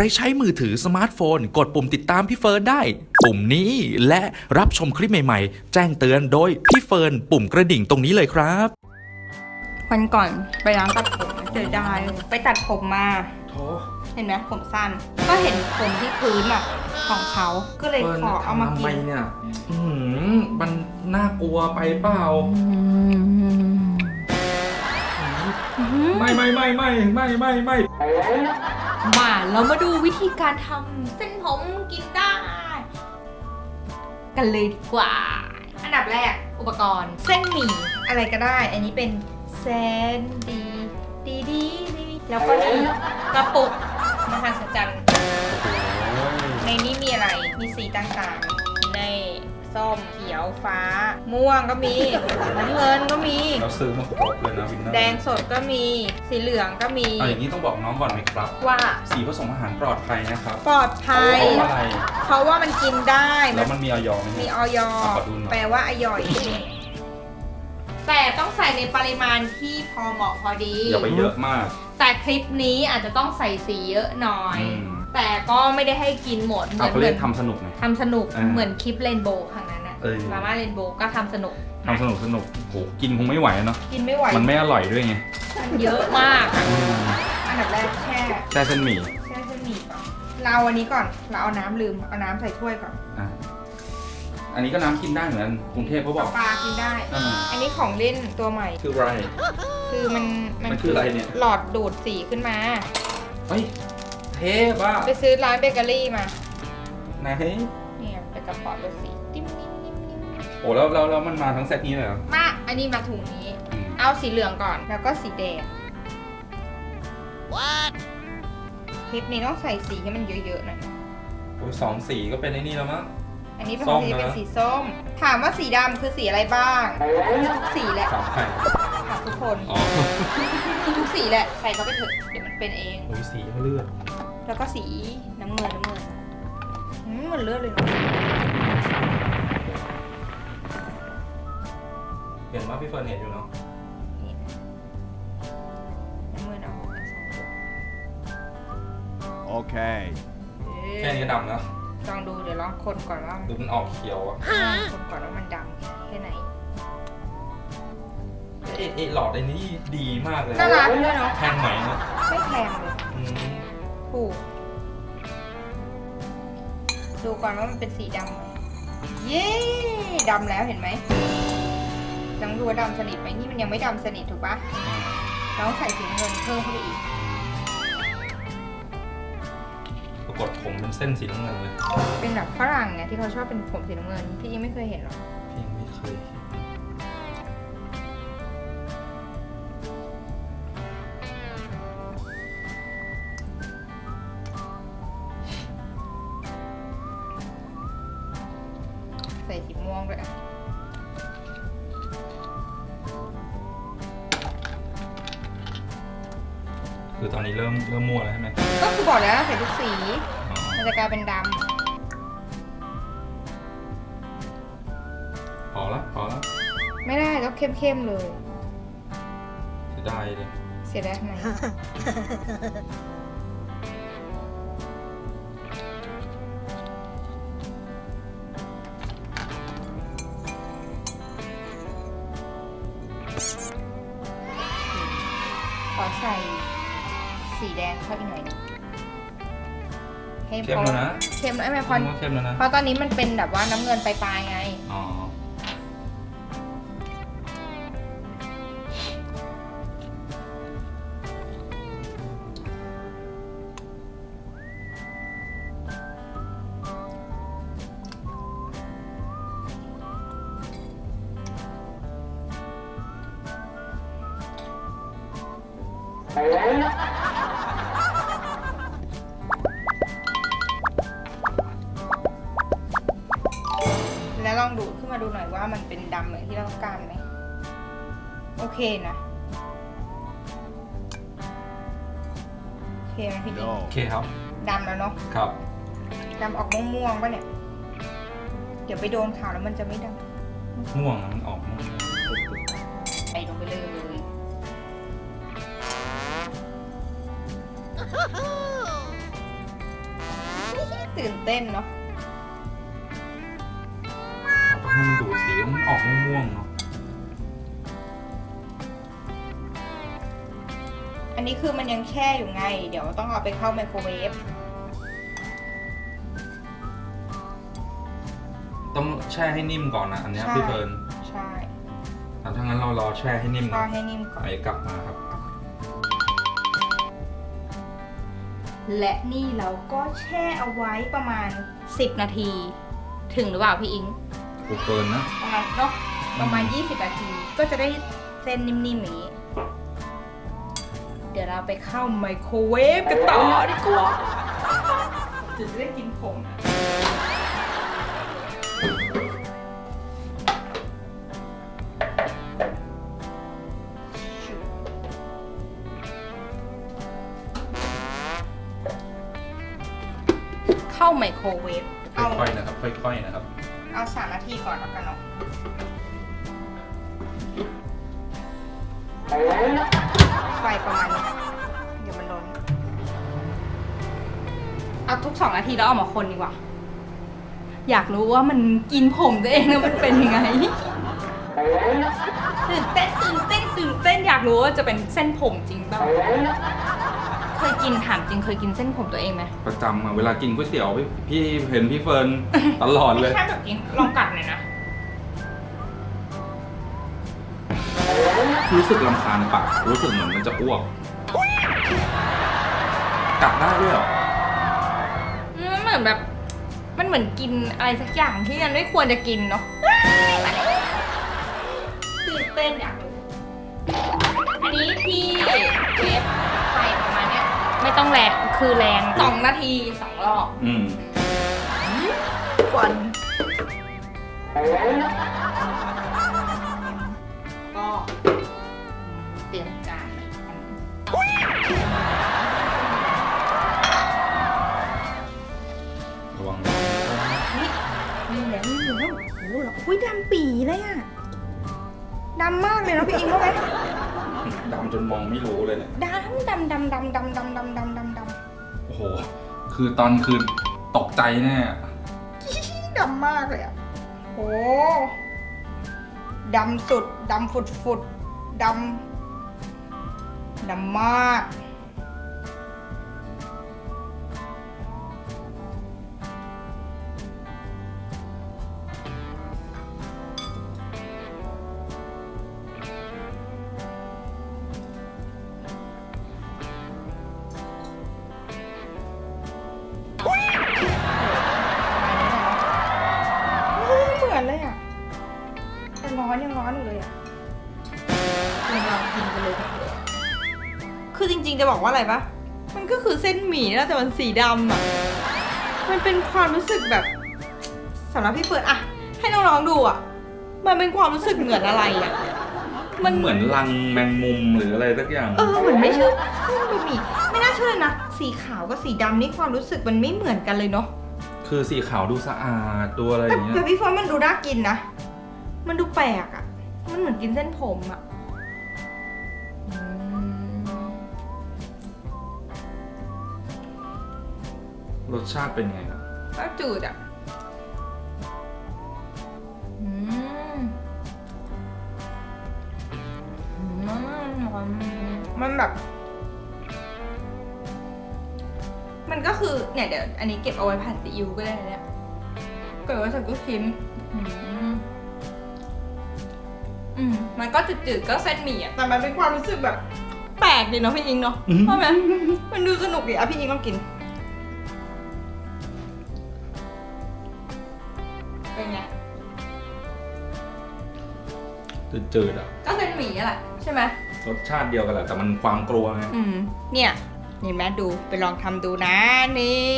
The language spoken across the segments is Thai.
รใช้มือถือสมาร์ทโฟน กดปุ่มติดตามพี่เฟิร์นได้ ปุ่มนี้และรับชมคลิปใหม่ๆ แจ้งเตือนโดยพี่เฟิร์นปุ่มกระดิ่งตรงนี้เลยครับวันก่อนไปร้านตัดผมเจอได้ไปตัดผมมา โถ เห็นไหมผมสั้น ก็เห็นผมที่พื้นอะของเขาก็เลยขอเอามากินเนี่ยอืมมันน่ากลัวไปเปล่า ไม่ไม่ไม่ไม่ไม่ไม่ไม่ มาเรามาดูวิธีการทำเส้นผมกินได้ กันเลยดีกว่า อันดับแรกอุปกรณ์ เส้นหมี่อะไรก็ได้ อันนี้เป็นแซนดีดีดีดีแล้วก็นี่กระปุกมหัศจรรย์ในนี้มีอะไรมีสีต่างๆใน ส้มเขียวฟ้า ม่วงก็มีน้ำเงินก็มี เราซื้อมาครบเลยนะวินเนอร์แดงสดก็มี สีเหลืองก็มี เอาอย่างนี้ต้องบอกน้องก่อนไหมครับ ว่าสีผสมอาหารปลอดภัยนะครับปลอดภัย เพราะอะไรเพราะว่ามันกินได้ แล้วมันมีออยอไหมมีเนี่ยออยเอาขอดูหน่อย แปลว่าอร่อย แต่ต้องใส่ในปริมาณที่พอเหมาะพอดี อย่าไปเยอะมากแต่คลิปนี้อาจจะต้องใส่สีเยอะหน่อย อืมแต่ก็ไม่ได้ให้กินหมดเหมืเอาอนเขาเหเรีมืยอกนทำสนุกไง ทำสนุกอ่าเหมือนคลิปเรนโบว์ครั้งนั้นอะเออ มาม่าเรนโบว์ก็ทำสนุกทำสนุกสนุกโหกินคงไม่ไหวอะเนาะกินไม่ไหวมันไม่อร่อยด้วยไงมันเยอะมากอะอันดับแรกแช่แช่เส้นหมี่แช่เส้นหมี่ก่อนเราเอาอันนี้ก่อนเราเอาน้ำลืมเอาน้ำใส่ถ้วยก่อน อะอั นนี้ก็น้ำกินได้เหมือนกันกรุงเทพเขาบอกปลากินได้ อ่าอันนี้ของเล่นตัวใหม่ คืออะไร คือมันมันคืออะไรเนี่ย หลอดดูดสีขึ้นมา เฮ้ยเทปอะไปซื้อร้านเบเกอรี่มา ไหนเนี่ยเป็นกระป๋องดูดสีติ้มนิ่มนิ่มนิ่มโอ้แล้วแล้วแล้วมันมาทั้งเซตนี้เลยเหรอมา อันนี้มาถุงนี้ อืมเอาสีเหลืองก่อน แล้วก็สีแดงคลิปนี้ต้องใส่สีให้มันเยอะๆหน่อยนะโอ้ยสองสีก็เป็นไอ้นี่แล้วมั้ง อันนี้เป็นส้ของมสีนะ เป็นสีส้ม ถามว่าสีดำคือสีอะไรบ้างทุกสีแหละสามไข่ค่ะทุกคนอ๋อทุกสีแหละใส่เข้าไปเถอะเดี๋ยวมันเป็นเอง โอ้ยสีเลือดแล้วก็สีน้ำเงินน้ำเงินอืมเหมือนเลือดเลยเนอะเห็นว่าพี่เฟิร์นเห็นอยู่เนาะนี่น้ำเงินเอาไปสองตัว Okay. เอ๊ะแค่นี้ก็ดำแล้ว ลองดูเดี๋ยวลองคนก่อนว่าดูมันออกเขียวอะคนก่อนว่ามันดำแค่ไหน เอะเอะหลอดไอ้นี่ดีมากเลยน่ารักด้วยเนาะแพงไหมเนาะไม่แพงเลยอืมถูกดูก่อนว่ามันเป็นสีดำไหมเย้ดำแล้วเห็นไหมต้องดูว่าดำสนิทไหมนี่มันยังไม่ดำสนิทถูกปะเราต้องใส่สีน้ำเงินเพิ่มเข้าไปอีก กฏผมเป็นเส้นสีน้ำเงินเลยเป็นแบบฝรั่งไงที่เขาชอบเป็นผมสีน้ำเงิน พี่ยังไม่เคยเห็นหรอก พี่ยังไม่เคยเห็น คือตอนนี้เริ่มเริ่มมั่วแล้วใช่ไหมก็คือบอกแล้วใส่ทุกสีอ๋อมันจะกลายเป็นดพอละพอละำไม่ได้ต้องเข้มๆเลย เสียดายเลยเสียดายทำไมขอใส่ สีแดงเข้าอีกหน่อยหนึงให้เข้มแล้วนะเข้มแล้วไม่พอเข้มแล้วนะ เพราะตอนนี้มันเป็นแบบว่าน้ำเงินปลายๆไง อ๋อแว่ามันเป็นดำเหมือนที่เราต้องการไหมโอเคนะโอเคไหมพี่ดิโอเคครับ ดำแล้วเนาะครับ ดำออกม่วงๆป่ะเนี่ย เดี๋ยวไปโดนขาวแล้วมันจะไม่ดม่วงอะมันออกม่วงำใส่ลงไปเลยอตื่นเต้นเนาะเราต้องให้มันดูดสีมัน ออกม่วงๆเนาะอันนี้คือมันยังแช่อยู่ไง เดี๋ยวต้องเอาไปเข้าไมโครเวฟต้องแช่ให้นิ่มก่อนนะอันเนี้ยใช่พี่เฟิร์นใช่อะถ้างั้นเรารอแช่ให้นิ่มทก่ออดนให้นิ่มก่อน ไปกลับมาครับ และนี่เราก็แช่เอาไว้ประมาณ 10 นาที ถึงหรือเปล่าพี่อิง กูเกินนะประมาณเนาะประมาณ 20นาที ก็จะได้เส้นนิ่มๆอย่างนี้ เดี๋ยวเราไปเข้าไมโครเวฟกันต่อดีกว่าจะได้กินผมเข้าไมโครเวฟเอาค่อยๆนะครับ ค่อยๆนะครับ เอาสามนาทีก่อนแล้วกันเนาะไฟประมาณนี้เดี๋ยวมันโดนเอาทุกสองนาทีแล้วเอามาคนดีกว่า อยากรู้ว่ามันกินผมตัวเองแล้วมันเป็นยังไงตื่นเต้นตื่นเต้นตื่นเต้นอยากรู้ว่าจะเป็นเส้นผมจริงเปล่า เคยกินถามจริงเคยกินเส้นผมตัวเองไหมประจำอะเวลากินก๋วยเตี๋ยวพี่พี่เห็นพี่เฟิร์นตลอดเลยแค่แบบกินลองกัดหน่อยนะ รู้สึกลำคาญปากรู้สึกเหมือนมันจะอ้วก กัดได้ด้วยเหรอมันเหมือนแบบ มันเหมือนกินอะไรสักอย่างที่มันไม่ควรจะกินเนาะตื่นเต้นอยากรู้อันนี้ที่เวฟไฟประมาณเนี้ย ไม่ต้องแรงคือแรงสองนาทีสองรอบอืมกวนก็เตรียมจานระวังนี่แล้วนี่แล้วโอ้โหเราอุ้ยดำปีเลยอะ ดำมากเลยเนาะพี่อิงรู้ไหมดำจนมองไม่รู้เลยเนี่ยดำดำดำดำดำดำดำดำดำดำโอ้โห คือตอนคืนตกใจแน่ดำมากเลยอะโหดำสุดดำฝุดฝุดดำดำมาก จริงๆจะบอกว่าอะไรปะมันก็คือเส้นหมี่นะแต่มันสีดำอะ มันเป็นความรู้สึกแบบสำหรับพี่เฟิร์นอะให้น้องๆดูอะ มันเป็นความรู้สึกเหมือนอะไรอะ มันเหมือนรังแมงมุมหรืออะไรสักอย่าง เออเหมือนไม่ใช่เส้นบะหมี่ไม่น่าเชื่อเลยนะ สีขาวกับสีดำนี่ความรู้สึกมันไม่เหมือนกันเลยเนาะ คือสีขาวดูสะอาดดูอะไรอแต่ย่างเงี้ย แต่พี่ฟอนมันดูน่ากินนะ มันดูแปลกอะ่ะ มันเหมือนกินเส้นผมอะ่ รสชาติเป็นไงครับก็จืดอะ่ะอืมอืมมันแบบ มันก็คือเนี่ยเดี๋ยวอันนี้เก็บเอาไว้ผัดซีอิ๊วก็ได้นะเนี่ยเกิดว่าสักลูกชิ้นอืมอืมมันก็จืดๆก็เส้นหมี่อะแต่มันเป็นความรู้สึกแบบ แปลกดีเนาะพี่อิงเนาะอืมใช่ไหมมันดูสนุกดีอะพี่อิงลองกิน เป็นไง จืดๆอะ ก็เส้นหมี่อะแหละใช่ไหมรสชาติเดียวกันแหละแต่มันความกลัวไงอืม เนี่ยนี่แม่ดูไปลองทำดูนะนี่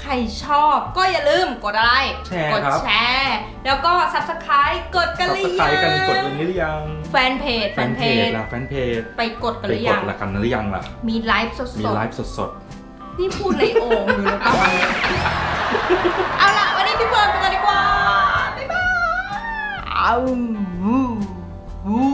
ใครชอบก็อย่าลืมกดอะไร แชร์กดครับ แชร์ แล้วก็ subscribe กดกันหรือใครยังกันกดกันหรือยังแฟนเพจแฟนเพจล่ะแฟนเพจไปกดกันไปหรือกยัดง ละกันหรือยังล่ะ มีไลฟ์สดๆมีไลฟ์สดนี่พูดในโอ่งอยู่แล้วก็เอาล่ะ ที่เฟิร์นไปกันดีกว่า บ๊ายบายอู้